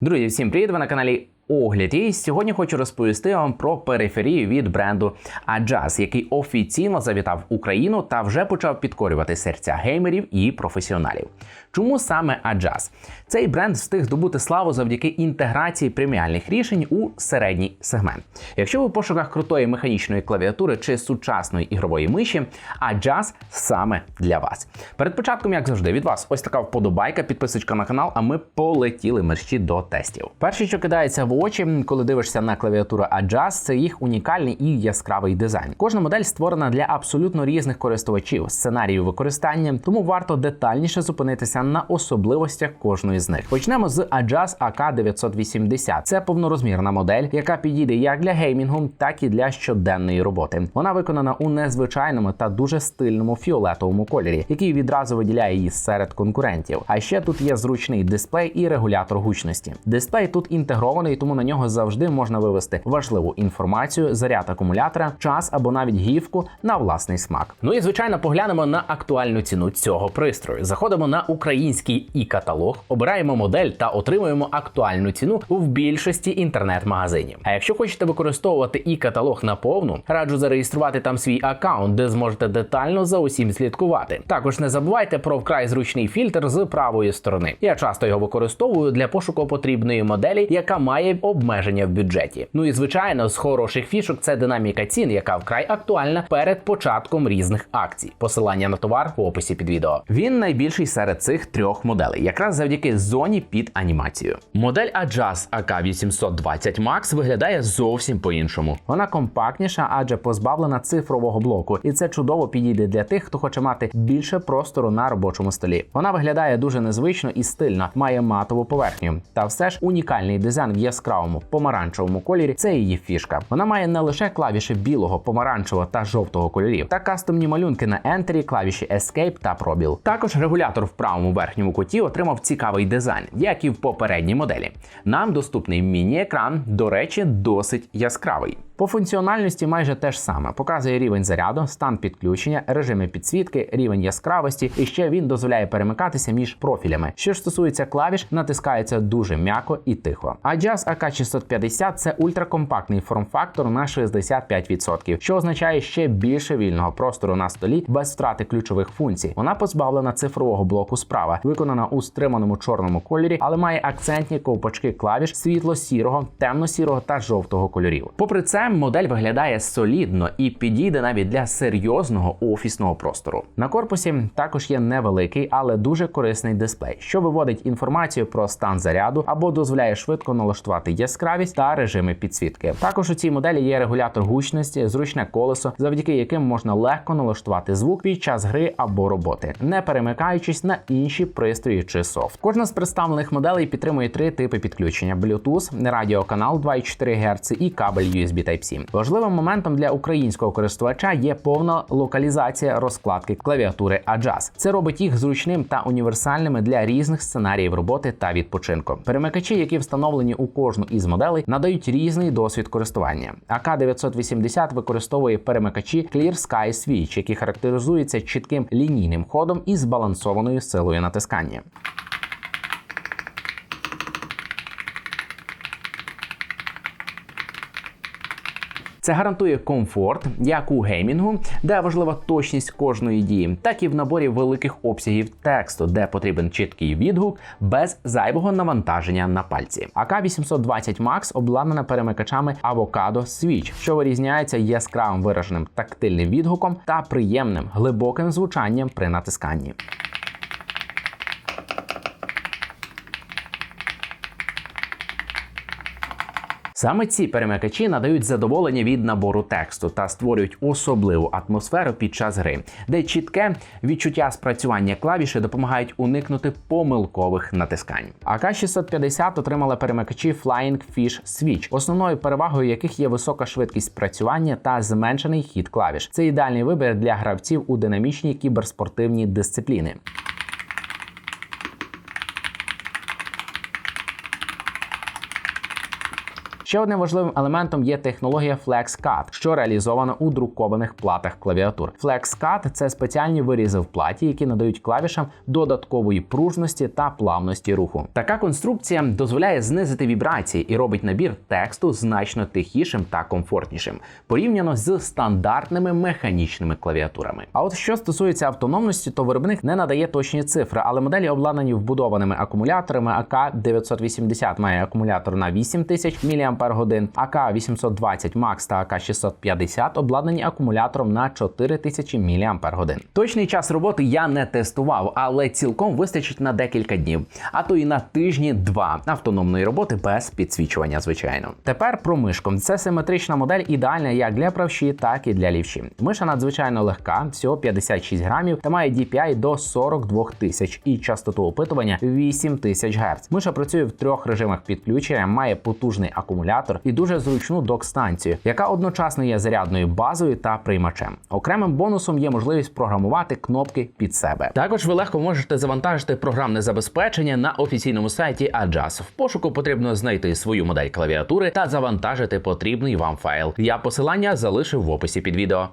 Друзі, всім привіт! Ви на каналі Огляд. І сьогодні хочу розповісти вам про периферію від бренду Adjust, який офіційно завітав Україну та вже почав підкорювати серця геймерів і професіоналів. Чому саме Adjust? Цей бренд встиг здобути славу завдяки інтеграції преміальних рішень у середній сегмент. Якщо ви в пошуках крутої механічної клавіатури чи сучасної ігрової миші, Adjust саме для вас. Перед початком, як завжди, від вас ось така вподобайка, підписочка на канал, а ми полетіли мерщі до тестів. Перше, що кидається в очі, коли дивишся на клавіатуру Adjust, це їх унікальний і яскравий дизайн. Кожна модель створена для абсолютно різних користувачів, сценаріїв використання, тому варто детальніше зупинитися на особливостях кожної з них. Почнемо з Adjust AK980. Це повнорозмірна модель, яка підійде як для геймінгу, так і для щоденної роботи. Вона виконана у незвичайному та дуже стильному фіолетовому кольорі, який відразу виділяє її серед конкурентів. А ще тут є зручний дисплей і регулятор гучності. Дисплей тут інтегрований, тому на нього завжди можна вивести важливу інформацію, заряд акумулятора, час або навіть гівку на власний смак. Ну і звичайно, поглянемо на актуальну ціну цього пристрою. Заходимо на український і каталог, обираємо модель та отримуємо актуальну ціну в більшості інтернет-магазинів. А якщо хочете використовувати і каталог наповну, раджу зареєструвати там свій аккаунт, де зможете детально за усім слідкувати. Також не забувайте про вкрай зручний фільтр з правої сторони. Я часто його використовую для пошуку потрібної моделі, яка має обмеження в бюджеті. Ну і звичайно, з хороших фішок це динаміка цін, яка вкрай актуальна перед початком різних акцій. Посилання на товар в описі під відео. Він найбільший серед цих трьох моделей, якраз завдяки зоні під анімацію. Модель Adjust AK820 Max виглядає зовсім по-іншому. Вона компактніша, адже позбавлена цифрового блоку, і це чудово підійде для тих, хто хоче мати більше простору на робочому столі. Вона виглядає дуже незвично і стильно, має матову поверхню. Та все ж унікальний дизайн в яскравому помаранчевому кольорі це її фішка. Вона має не лише клавіші білого, помаранчевого та жовтого кольорів, та кастомні малюнки на Enter, клавіші Escape та пробіл. Також регулятор в правому верхньому куті отримав цікавий дизайн, як і в попередній моделі. Нам доступний міні-екран, до речі, досить яскравий. По функціональності майже те ж саме. Показує рівень заряду, стан підключення, режими підсвітки, рівень яскравості, і ще він дозволяє перемикатися між профілями. Що ж стосується клавіш, натискається дуже м'яко і тихо. Adjust AK650 це ультракомпактний форм-фактор на 65%, що означає ще більше вільного простору на столі без втрати ключових функцій. Вона позбавлена цифрового блоку справа, виконана у стриманому чорному кольорі, але має акцентні ковпачки клавіш світло-сірого, темно-сірого та жовтого кольорів. Попри це, модель виглядає солідно і підійде навіть для серйозного офісного простору. На корпусі також є невеликий, але дуже корисний дисплей, що виводить інформацію про стан заряду або дозволяє швидко налаштувати яскравість та режими підсвітки. Також у цій моделі є регулятор гучності, зручне колесо, завдяки яким можна легко налаштувати звук під час гри або роботи, не перемикаючись на інші пристрої чи софт. Кожна з представлених моделей підтримує три типи підключення: Bluetooth, радіоканал 2,4 Гц і кабель USB Type-C. Важливим моментом для українського користувача є повна локалізація розкладки клавіатури Adjust. Це робить їх зручним та універсальними для різних сценаріїв роботи та відпочинку. Перемикачі, які встановлені у кожну із моделей, надають різний досвід користування. AK980 використовує перемикачі Clear Sky Switch, які характеризуються чітким лінійним ходом і збалансованою силою натискання. Це гарантує комфорт як у геймінгу, де важлива точність кожної дії, так і в наборі великих обсягів тексту, де потрібен чіткий відгук без зайвого навантаження на пальці. АК820 Max обладнана перемикачами Avocado Switch, що вирізняється яскравим вираженим тактильним відгуком та приємним глибоким звучанням при натисканні. Саме ці перемикачі надають задоволення від набору тексту та створюють особливу атмосферу під час гри, де чітке відчуття спрацювання клавіші допомагають уникнути помилкових натискань. АК650 отримала перемикачі Flying Fish Switch, основною перевагою яких є висока швидкість спрацювання та зменшений хід клавіш. Це ідеальний вибір для гравців у динамічній кіберспортивній дисципліни. Ще одним важливим елементом є технологія FlexCut, що реалізована у друкованих платах клавіатур. FlexCut – це спеціальні вирізи в платі, які надають клавішам додаткової пружності та плавності руху. Така конструкція дозволяє знизити вібрації і робить набір тексту значно тихішим та комфортнішим порівняно з стандартними механічними клавіатурами. А от що стосується автономності, то виробник не надає точні цифри, але моделі обладнані вбудованими акумуляторами. АК 980 має акумулятор на 8000 мАч, АК 820 Max та АК 650 обладнані акумулятором на 4000 мАч. Точний час роботи я не тестував, але цілком вистачить на декілька днів, а то і на тижні-два автономної роботи без підсвічування, звичайно. Тепер про мишку. Це симетрична модель, ідеальна як для правші, так і для лівші. Миша надзвичайно легка, всього 56 грамів, та має DPI до 42 тисяч і частоту опитування 8 тисяч Гц. Миша працює в трьох режимах підключення, має потужний акумулятор і дуже зручну док-станцію, яка одночасно є зарядною базою та приймачем. Окремим бонусом є можливість програмувати кнопки під себе. Також ви легко можете завантажити програмне забезпечення на офіційному сайті Adjust. В пошуку потрібно знайти свою модель клавіатури та завантажити потрібний вам файл. Я посилання залишив в описі під відео.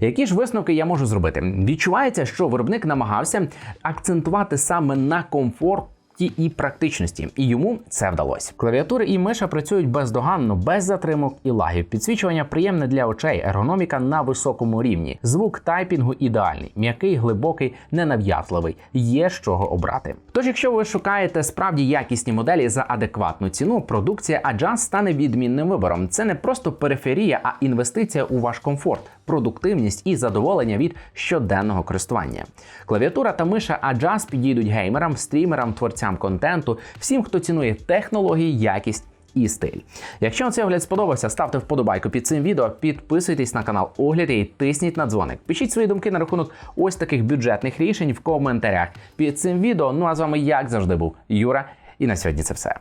Які ж висновки я можу зробити? Відчувається, що виробник намагався акцентувати саме на комфорт. І практичності, і йому це вдалося. Клавіатури і миша працюють бездоганно, без затримок і лагів. Підсвічування приємне для очей, ергономіка на високому рівні. Звук тайпінгу ідеальний, м'який, глибокий, ненав'язливий. Є з чого обрати. Тож, якщо ви шукаєте справді якісні моделі за адекватну ціну, продукція Adjust стане відмінним вибором. Це не просто периферія, а інвестиція у ваш комфорт, продуктивність і задоволення від щоденного користування. Клавіатура та миша Adjust підійдуть геймерам, стрімерам, творцям контенту, всім, хто цінує технології, якість. І стиль. Якщо вам цей огляд сподобався, ставте вподобайку під цим відео, підписуйтесь на канал Огляд і тисніть на дзвоник. Пишіть свої думки на рахунок ось таких бюджетних рішень в коментарях під цим відео. Ну а з вами, як завжди, був Юра. І на сьогодні це все.